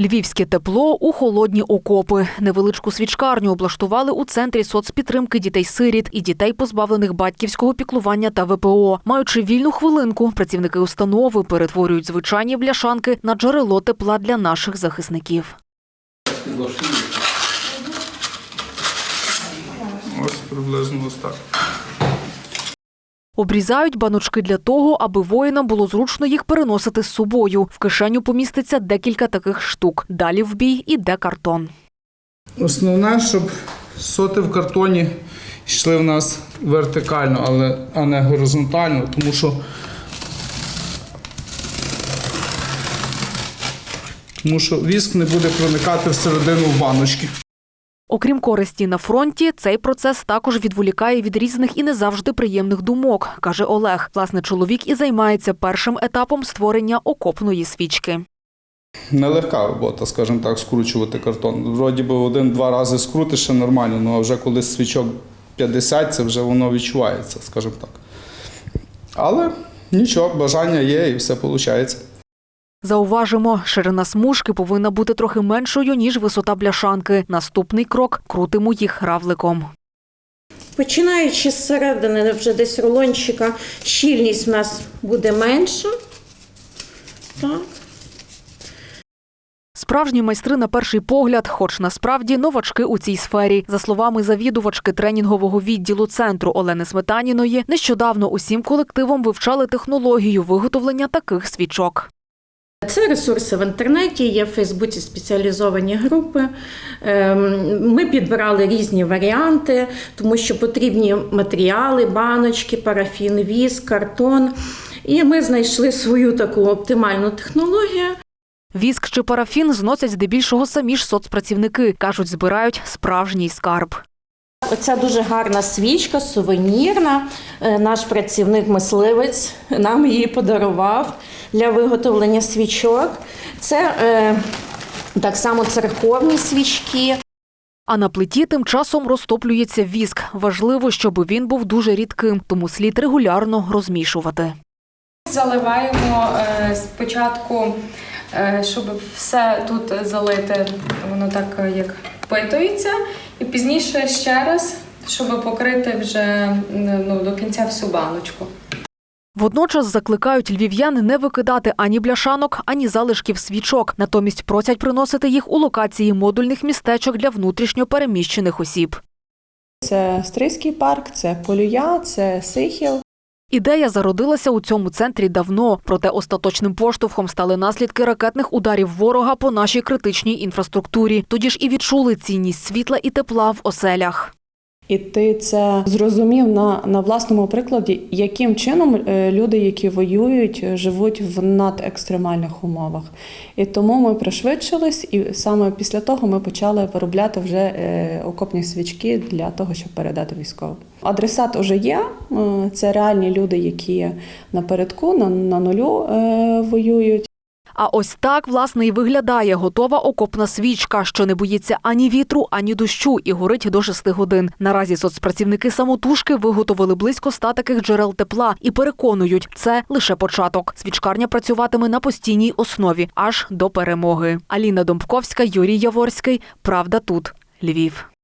Львівське тепло у холодні окопи. Невеличку свічкарню облаштували у центрі соцпідтримки дітей-сиріт і дітей, позбавлених батьківського піклування та ВПО. Маючи вільну хвилинку, працівники установи перетворюють звичайні бляшанки на джерело тепла для наших захисників. Ось приблизно ось так. Обрізають баночки для того, аби воїнам було зручно їх переносити з собою. В кишеню поміститься декілька таких штук. Далі в бій іде картон. Основне, щоб соти в картоні йшли в нас вертикально, але, а не горизонтально, тому що. Тому що віск не буде проникати всередину в баночки. Окрім користі на фронті, цей процес також відволікає від різних і не завжди приємних думок, каже Олег. Власне, чоловік і займається першим етапом створення окопної свічки. Нелегка робота, скажімо так, скручувати картон. Вроді би один-два рази скрутиш нормально, ну а вже коли свічок 50, це вже воно відчувається, скажімо так. Але нічого, бажання є і все виходить. Зауважимо, ширина смужки повинна бути трохи меншою, ніж висота бляшанки. Наступний крок крутимо їх равликом. Починаючи з середини, вже десь рулончика, щільність у нас буде менша. Так. Справжні майстри на перший погляд, хоч насправді новачки у цій сфері. За словами завідувачки тренінгового відділу центру Олени Сметаніної, нещодавно усім колективом вивчали технологію виготовлення таких свічок. Це ресурси в інтернеті, є в Фейсбуці спеціалізовані групи. Ем, Ми підбирали різні варіанти, тому що потрібні матеріали, баночки, парафін, віск, картон. І ми знайшли свою таку оптимальну технологію. Віск чи парафін зносять здебільшого самі ж соцпрацівники. Кажуть, збирають справжній скарб. Оця дуже гарна свічка, сувенірна. Е, Наш працівник-мисливець нам її подарував для виготовлення свічок. Це е, так само церковні свічки. А на плиті тим часом розтоплюється віск. Важливо, щоб він був дуже рідким, тому слід регулярно розмішувати. Заливаємо е, спочатку, е, щоб все тут залити, воно так е, як впитується, і пізніше ще раз, щоб покрити вже ну, до кінця всю баночку. Водночас закликають львів'ян не викидати ані бляшанок, ані залишків свічок. Натомість просять приносити їх у локації модульних містечок для внутрішньо переміщених осіб. Це Стрийський парк, це Полюя, це Сихів. Ідея зародилася у цьому центрі давно, проте остаточним поштовхом стали наслідки ракетних ударів ворога по нашій критичній інфраструктурі. Тоді ж і відчули цінність світла і тепла в оселях. І ти це зрозумів на, на власному прикладі, яким чином е, люди, які воюють, живуть в надекстремальних умовах. І тому ми пришвидшились, і саме після того ми почали виробляти вже е, окопні свічки для того, щоб передати військовим. Адресат уже є. е, Це реальні люди, які напередку на, на нулю воюють. А ось так, власне, і виглядає готова окопна свічка, що не боїться ані вітру, ані дощу і горить до 6 годин. Наразі соцпрацівники самотужки виготовили близько ста таких джерел тепла і переконують, це лише початок. Свічкарня працюватиме на постійній основі аж до перемоги. Аліна Домбковська, Юрій Яворський. Правда тут. Львів.